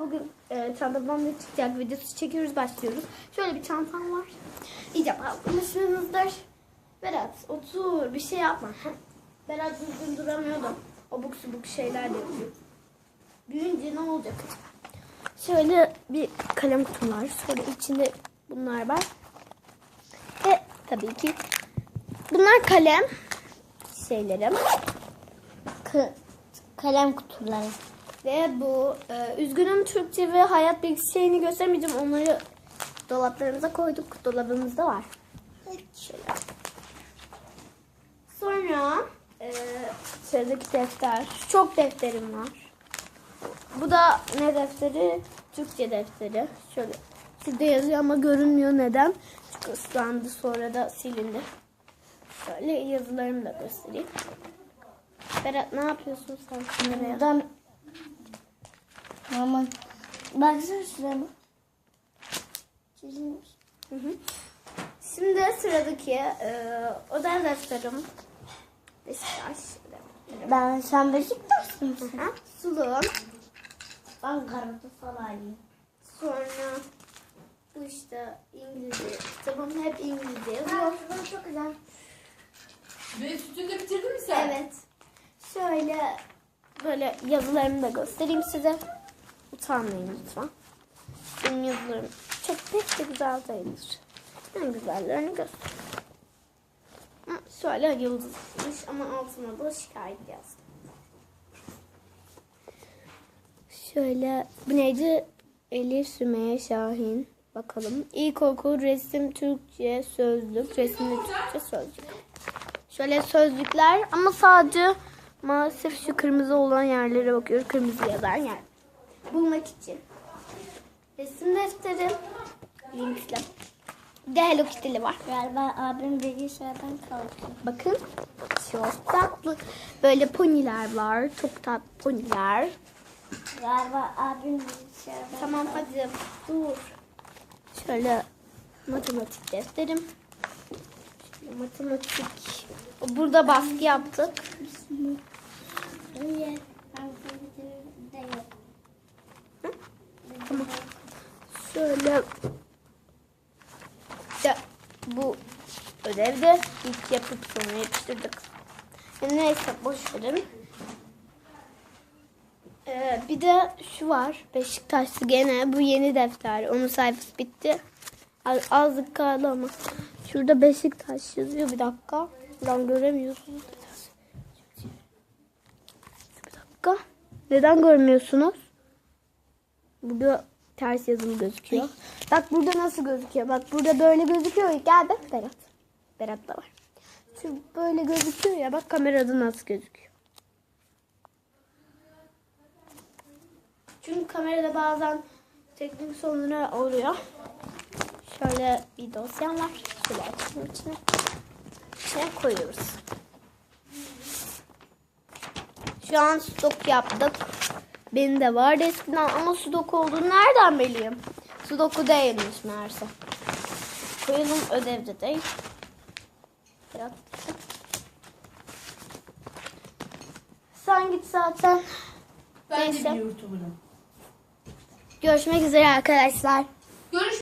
bugün e, çantamdan ne çıkacak videosu çekiyoruz başlıyoruz. Şöyle bir çantam var. İyice almışsınızdır. Berat otur bir şey yapma. Berat düzgün duramıyordu. Obuk subuk şeyler de yapıyor. Büyüyünce ne olacak? Şöyle bir kalem kutum var. Sonra içinde bunlar var. Ve tabii ki bunlar kalem şeylerim. K- kalem kutuları. Ve bu e, üzgünüm Türkçe ve hayat bilgisi şeyini göstermeyeceğim. Onları dolaplarımıza koyduk. Dolabımızda var. Şöyle. Sonra e, sıradaki defter. Çok defterim var. Bu da ne defteri? Türkçe defteri. Şöyle. Sizde yazıyor ama görünmüyor. Neden? Çünkü ıslandı sonra da silindi. Şöyle yazılarımı da göstereyim. Berat ne yapıyorsun sen kameraya? Buradan Aman. Baksana şuraya. Çizilmiş. Hı hı. Şimdi sıradaki e, oda defterim. Beşiktaş. Ben sen Beşiktaşlı mısın? Hı hı. Suluğum. Ben Galatasaraylıyım. Sonra bu işte İngilizce kitabım hep İngilizce. Bu çok güzel. Ve sütünü de bitirdin mi sen? Evet. Şöyle böyle yazılarımı da göstereyim size. Utanmayın lütfen. Benim yazılarım çok pek de güzel değildir. En güzellerini göster. Şöyle yıldızmış ama altına da şikayet yazdım. Şöyle bu neydi? Elif Sümeyye Şahin. Bakalım. İlkokul resim Türkçe sözlük. Resimli Türkçe sözlük. Şöyle sözlükler ama sadece maalesef şu kırmızı olan yerlere bakıyoruz. Kırmızı yazan yer. Bulmak için. Resim defteri. Linksle. Bir de Hello Kitty'li var. Galiba abim bilgisayardan kalkıyor. Bakın. Çok tatlı. Böyle poniler var. Çok tatlı poniler. Galiba abim bilgisayardan Tamam hadi dur. Şöyle matematik defterim. Şöyle matematik. Burada baskı yaptık. Niye? Ben de yok. Tamam. Şöyle de bu ödevde ilk yapıp sonra yapıştırdık. Yani neyse boş verin. Ee, bir de şu var. Beşiktaşlı gene bu yeni defter. Onun sayfası bitti. Az, azlık kaldı ama. Şurada Beşiktaş yazıyor. Bir dakika. Buradan göremiyorsunuz. Bir dakika. Neden görmüyorsunuz? Burada ters yazılı gözüküyor. Bak burada nasıl gözüküyor? Bak burada böyle gözüküyor. Gel bak Berat. Berat da var. Şu böyle gözüküyor ya. Bak kamerada nasıl gözüküyor. Çünkü kamerada bazen teknik sorunlar oluyor. Şöyle bir dosyam var. Şöyle açayım içine. İçine koyuyoruz. Şu an stok yaptık. Benim de vardı eskiden ama sudoku olduğunu nereden bileyim? Sudoku değilmiş meğerse. Koyalım ödevde değil. Biraz. Sen git zaten. Ben Neyse. de bir YouTuber'ım. Görüşmek üzere arkadaşlar. Görüş